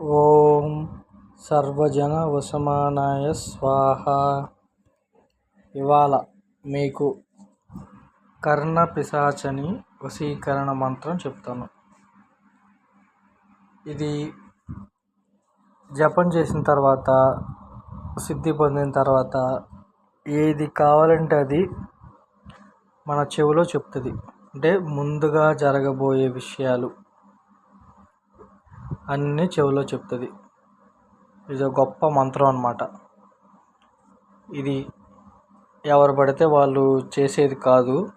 ఓం సర్వజన వసమానాయ స్వాహ. ఇవాళ మీకు కర్ణ పిశాచని వశీకరణ మంత్రం చెప్తాను. ఇది జపం చేసిన తర్వాత సిద్ధి పొందిన తర్వాత ఏది కావాలంటే అది మన చెవిలో చెప్తుంది. అంటే ముందుగా జరగబోయే విషయాలు. అన్నీ చెవిలో చెప్తుంది. ఇది గొప్ప మంత్రం అన్నమాట. ఇది ఎవరు పడితే వాళ్ళు చేసేది కాదు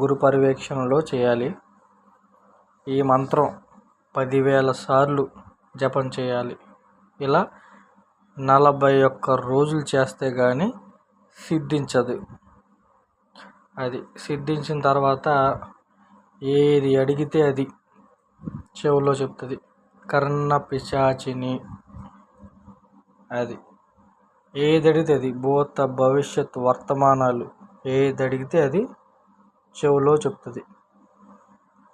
గురు పర్యవేక్షణలో చేయాలి. ఈ మంత్రం పదివేల సార్లు జపం చేయాలి. ఇలా నలభై ఒక్క రోజులు చేస్తే కానీ సిద్ధించదు. అది సిద్ధించిన తర్వాత ఏది అడిగితే అది చెవులో చెప్తుంది. కర్ణ పిశాచిని. అది. ఏది అడిగితే అది భూత భవిష్యత్ వర్తమానాలు. ఏది అడిగితే అది చెవులో చెప్తుంది.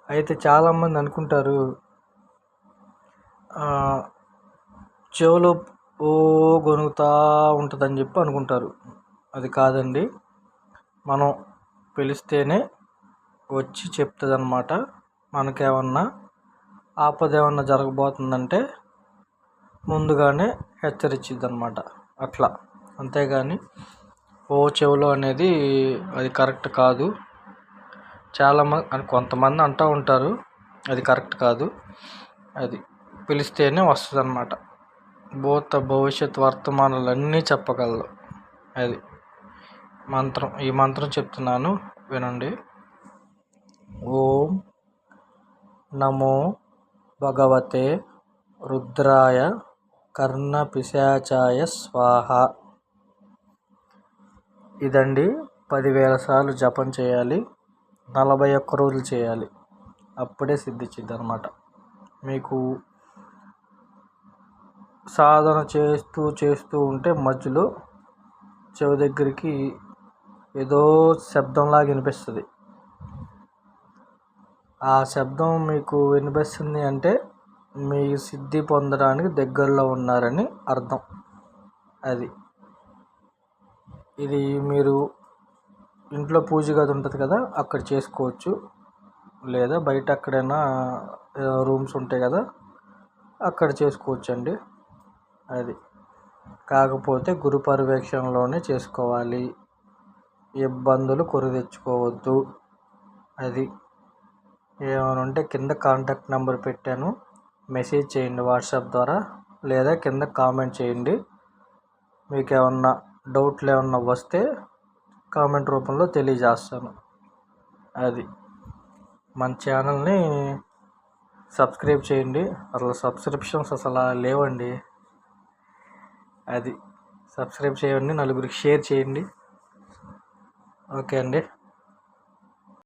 అయితే చాలామంది అనుకుంటారు చెవులో ఓ గొనుగుతూ ఉంటుందని చెప్పి అనుకుంటారు. అది కాదండి. మనం పిలిస్తేనే వచ్చి చెప్తుంది అన్నమాట మనకేమన్నా ఆపద ఏమన్నా జరగబోతుందంటే ముందుగానే హెచ్చరించిద్ది అనమాట అట్లా. అంతేగాని ఓ చెవులో అనేది అది కరెక్ట్ కాదు. చాలామంది కొంతమంది అంటూ ఉంటారు అది కరెక్ట్ కాదు. అది పిలిస్తేనే వస్తుంది అనమాట భూత భవిష్యత్ వర్తమానాలు అన్నీ చెప్పగలదు అది మంత్రం ఈ మంత్రం చెప్తున్నాను వినండి. ఓం నమో భగవతే రుద్రాయ కర్ణపిశాచాయ స్వాహ. ఇదండి పదివేల సార్లు జపం చేయాలి నలభై ఒక్క రోజులు చేయాలి. అప్పుడే సిద్ధించింది అనమాట మీకు సాధన చేస్తూ చేస్తూ ఉంటే మధ్యలో చెవి దగ్గరికి ఏదో శబ్దంలాగా వినిపిస్తుంది. ఆ శబ్దం మీకు వినిపిస్తుంది అంటే మీ సిద్ధి పొందడానికి దగ్గరలో ఉన్నారని అర్థం. అది. ఇది మీరు ఇంట్లో పూజ గది ఉంటుంది కదా అక్కడ చేసుకోవచ్చు. లేదా బయట ఎక్కడైనా రూమ్స్ ఉంటాయి కదా అక్కడ చేసుకోవచ్చు అండి అది. కాకపోతే గురు పర్యవేక్షణలోనే చేసుకోవాలి. ఇబ్బందులు కొరి తెచ్చుకోవద్దు. అది. ఏమైనా ఉంటే కింద కాంటాక్ట్ నెంబర్ పెట్టాను. మెసేజ్ చేయండి వాట్సాప్ ద్వారా. లేదా కింద కామెంట్ చేయండి. మీకు ఏమన్నా డౌట్లు ఏమన్నా వస్తే కామెంట్ రూపంలో తెలియజేస్తాను. అది. మన ఛానల్ని సబ్స్క్రైబ్ చేయండి. అసలు సబ్స్క్రిప్షన్స్ అసలు లేవండి. అది. సబ్స్క్రైబ్ చేయండి. నలుగురికి షేర్ చేయండి. ఓకే అండి.